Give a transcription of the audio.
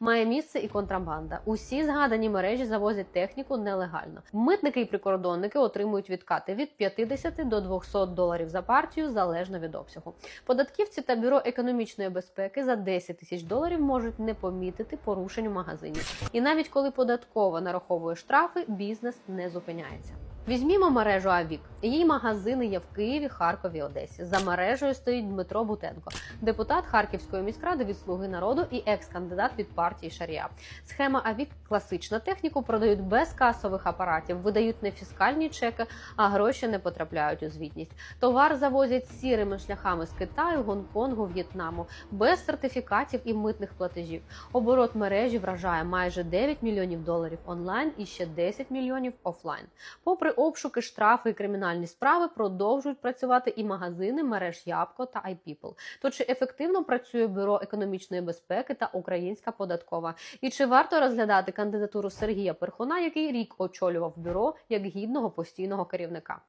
Має місце і контрабанда. Усі згадані мережі завозять техніку нелегально. Митники і прикордонники отримують відкати від 50 до 200 доларів за партію залежно від обсягу. Податківці та бюро економічної безпеки за 10 тисяч доларів можуть не помітити порушень у магазині. І навіть коли податкова нараховує штрафи, бізнес не зупиняється. Візьмімо мережу Авік. Її магазини є в Києві, Харкові, Одесі. За мережею стоїть Дмитро Бутенко, депутат Харківської міськради від Слуги народу і екс-кандидат від партії Шарія. Схема Авік класична техніку продають без касових апаратів, видають не фіскальні чеки, а гроші не потрапляють у звітність. Товар завозять сірими шляхами з Китаю, Гонконгу, В'єтнаму, без сертифікатів і митних платежів. Оборот мережі вражає майже 9 мільйонів доларів онлайн і ще 10 мільйонів офлайн. Попри обшуки, штрафи і кримінальні справи, продовжують працювати і магазини мереж Ябко та iPeople. То чи ефективно працює бюро економічної безпеки та українська податкова? І чи варто розглядати кандидатуру Сергія Перхуна, який рік очолював бюро як гідного постійного керівника?